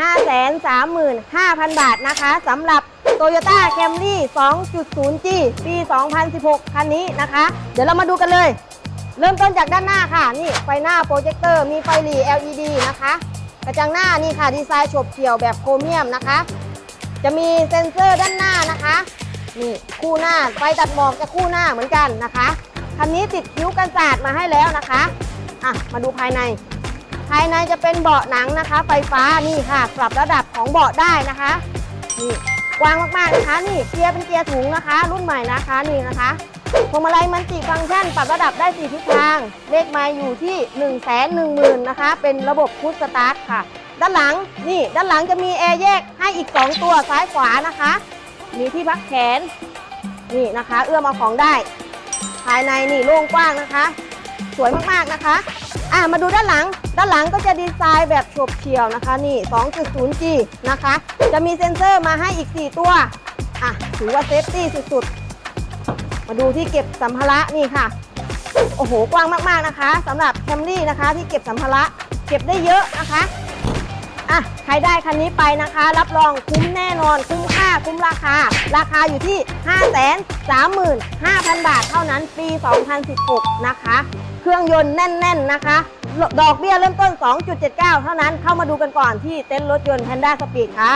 535,000 บาทนะคะสำหรับ Toyota Camry 2.0G ปี 2016 คันนี้นะคะ เดี๋ยวเรามาดูกันเลย เริ่มต้นจากด้านหน้าค่ะ นี่ไฟหน้าโปรเจคเตอร์มีไฟหลี LED นะคะ กระจังหน้านี่ค่ะ ดีไซน์ฉบเฉี่ยวแบบโครเมียมนะคะ จะมีเซ็นเซอร์ด้านหน้านะคะนี่คู่หน้าไฟตัดหมอกจะคู่หน้าเหมือนกันนะคะคันนี้ติดคิ้วกันศาสตร์มาให้แล้วนะคะอะมาดูภายใน ภายในจะเป็นเบาะหนังนะคะ ไฟฟ้านี่ค่ะปรับระดับของเบาะได้นะคะนี่กว้างมากๆนะคะ นี่เกียร์เป็นเกียร์สูงนะคะ รุ่นใหม่นะคะนี่นะคะพวงมาลัยมันติฟังก์ชันปรับระดับได้4ทิศทาง เลขไม้อยู่ที่ 1 1 0 0 0 0นะคะ เป็นระบบพุชสตาร์ทค่ะ ด้านหลังนี่ด้านหลังจะมีแอร์แยกให้อีก 2 ตัวซ้ายขวานะคะ มีที่พักแขนนี่นะคะ เอื้อมเอาของได้ ภายในนี่โล่งกว้างนะคะ วยมากๆนะคะ อะมาดูด้านหลัง ด้านหลังก็จะดีไซน์แบบโฉบเฉี่ยวนะคะ นี่ 2.0G นะคะ จะมีเซ็นเซอร์มาให้อีก 4 ตัว อะ ถือว่าเซฟตี้สุดๆ มาดูที่เก็บสัมภาระนี่ค่ะ โอ้โห กว้างมากๆนะคะสำหรับแคมรี่นะคะที่เก็บสัมภาระ เก็บได้เยอะนะคะ อะใครได้คันนี้ไปนะคะ รับรองคุ้มแน่นอน คุ้มค่าคุ้มราคา ราคาอยู่ที่ 5 3 5 0 0 0 บาทเท่านั้นปี 2016 นะคะ เครื่องยนต์แน่น ๆนะคะ ดอกเบี้ยเริ่มต้น 2.79 เท่านั้นเข้ามาดูกันก่อนที่เต็นท์รถยนต์ Panda Speed ค่ะ